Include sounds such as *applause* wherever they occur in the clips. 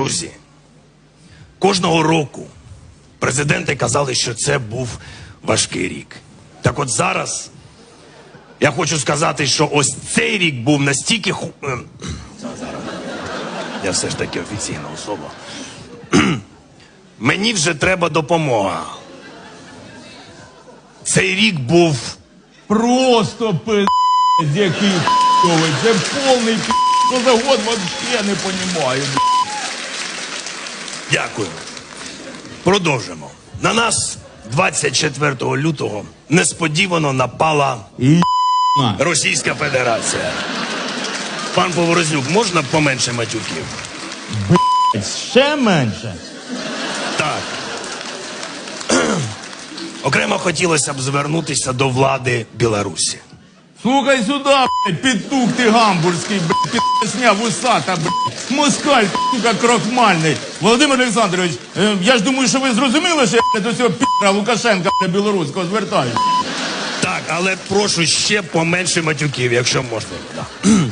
Друзі, кожного року президенти казали, що це був важкий рік. Так от зараз я хочу сказати, що ось цей рік був настільки ху... ем. Я все ж таки офіційна особа. Мені вже треба допомога. Цей рік був Просто пиздець, який. Це повний пиздець. Що за год вообще не понімаю. Дякую. Продовжимо. На нас 24 лютого несподівано напала Російська Федерація. Пан Поворознюк, можна поменше матюків? ще менше. Так. Окремо хотілося б звернутися до влади Білорусі. Слухай сюди, блядь, петух ти гамбурзький, блядь, підсня вусата, блядь, москаль, сука, крохмальний. Володимир Олександрович, е, я ж думаю, що ви зрозуміли, що я до цього пі***а Лукашенка білоруського звертаюсь. Так, але прошу ще поменше матюків, якщо можна.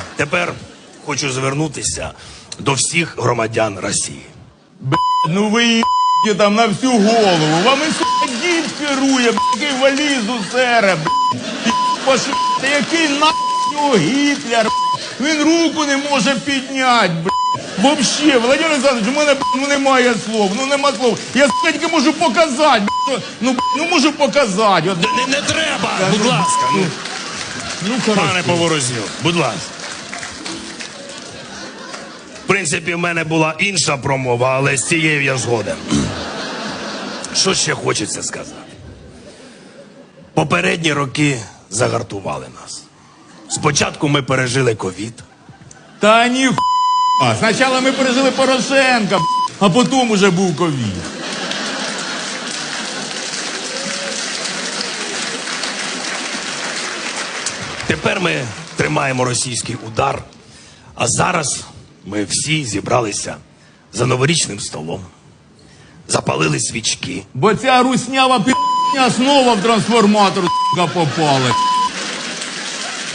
*clears throat* Тепер хочу звернутися до всіх громадян Росії. Ну ви їбані там на всю голову. Вам і сука дід керує, б**, який валізу сере, блядь. Ти який нахуй Гітлер, б**. Він руку не може підняти, блядь. Вообще, Владимир Олександрович, у мене ну, немає слов, ну нема слов. Я тільки можу показати, б**, ну, б**, ну можу показати. От, Не, не треба! Будь ласка, ну, ну, пане Поворознюк, будь ласка. В принципі, в мене була інша промова, але з цією я згоден. Що ще хочеться сказати? Попередні роки загартували нас. Спочатку ми пережили ковід. Та ні хуя. Спочатку ми пережили Порошенка, а потім уже був ковід. Тепер ми тримаємо російський удар. А зараз ми всі зібралися за новорічним столом, запалили свічки. Бо ця руснява пі***ня снова в трансформатор попала.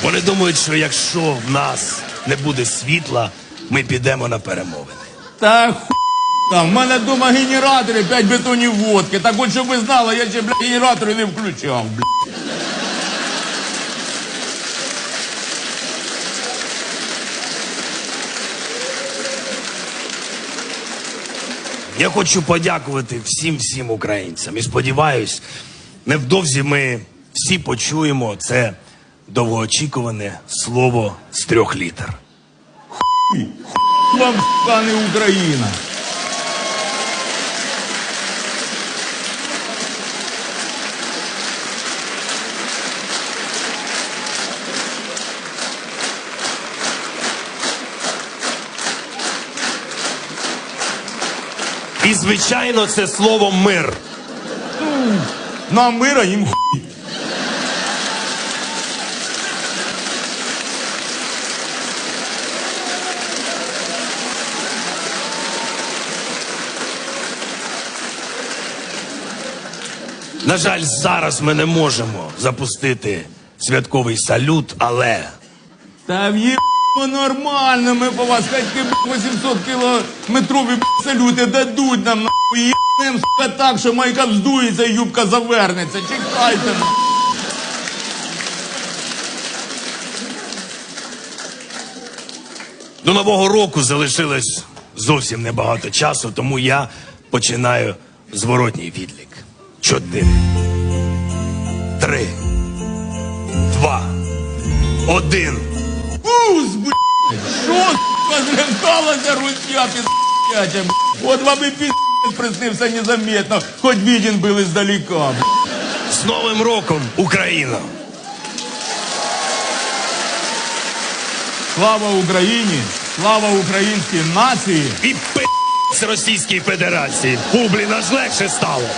Вони думають, що якщо в нас не буде світла, ми підемо на перемовини. Та ху там, в мене вдома генератори, 5 бетонів водки. Так от, щоб ви знали, я ще, бля, генератори не включав, бля. Я хочу подякувати всім всім українцям і сподіваюсь, невдовзі ми всі почуємо це довгоочікуване слово з трьох літер. Вам, не Україна. І звичайно, це слово мир. Нам мира, їм хуй. На жаль, зараз ми не можемо запустити святковий салют, але Та в'єбано нормально, ми по вас б, 800 кілометрові салюти дадуть нам нахуй. Єбнем, сука, так, що майка вздується і юбка завернеться. Чекайте. до нового року залишилось зовсім небагато часу, тому я починаю зворотній відлік. Чотири, три, два, один. Уз, блядь! Що, злякалася русня піздяча, От вам і піздець приснився незаметно, хоч был издалека, блядь. З Новим роком, Україна! Слава Україні! Слава українській нації! І пи*** з Російській Федерації. Фу, блін, легше стало.